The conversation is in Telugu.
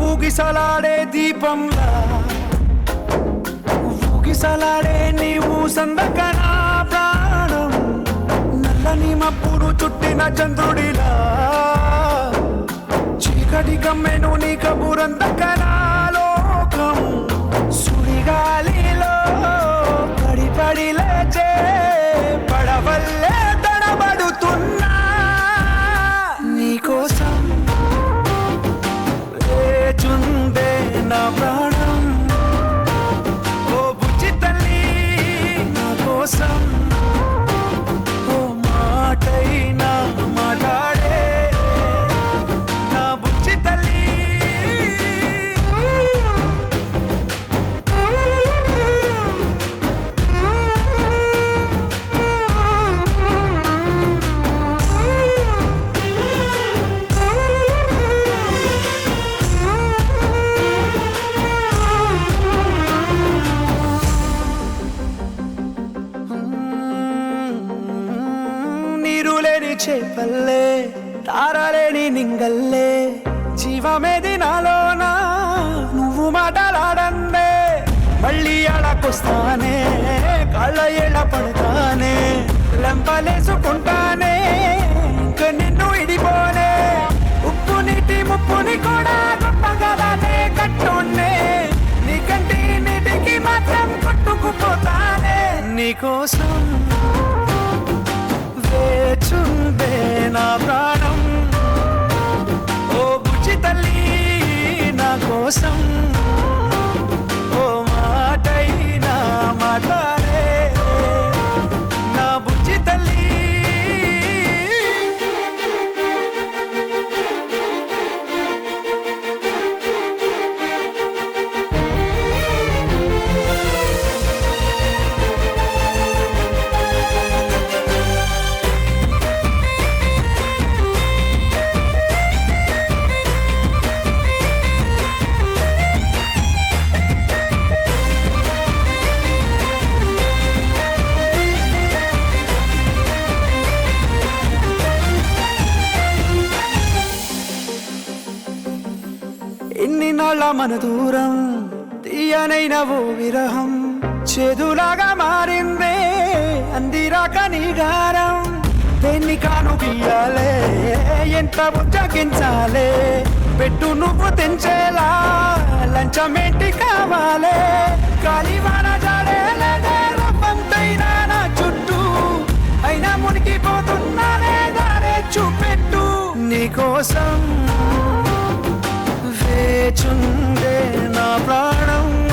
ఊగిసలాడే దీపంలా. ఊగిసలాడే నీవు సందకనా ప్రాణం. నల్లని మప్పుడు చుట్టిన చంద్రుడిలా. చీకటి కమ్మెను నీ కబురందకనా లోకం. సుడిగాలిలో పడి పడి లేచే పడవల్లే আমরা నీరు లేని చేపల్లే తారలేని నింగల్లే. జీవమేది నాలోనా నువ్వు మాటలాడందే. మళ్ళీ అడకొస్తానే కళ్ళ ఎళ్ళ పడతానే. లెంపలేసుకుంటానే ఇంక నిన్ను ఇడిపోనే. ఉప్పు నీటి ముప్పుని కూడా గొప్పగలనే కట్టున్నే. నీ కంటి నీటికి మాత్రం కొట్టుకుపోతానే. నీకోసం నా ప్రాణం. ఓ బుజ్జి తల్లి నా కోసం. మన దూరం తీయనైన ఓ విరహం. చేదులాగా మారిందే అందిరాక నీగారం దేన్ని కాను గీయాలే ఎంత ఉజ్జగించాలే పెట్టు నువ్వు తెంచేలా లంచమేంటి కావాలే. కాలివాన జాడేలేదే రవ్వంతైనా నా చుట్టూ. అయినా మునిగిపోతున్నానే దారే చూపెట్టు నీకోసం లేచుండే నా ప్రాణం.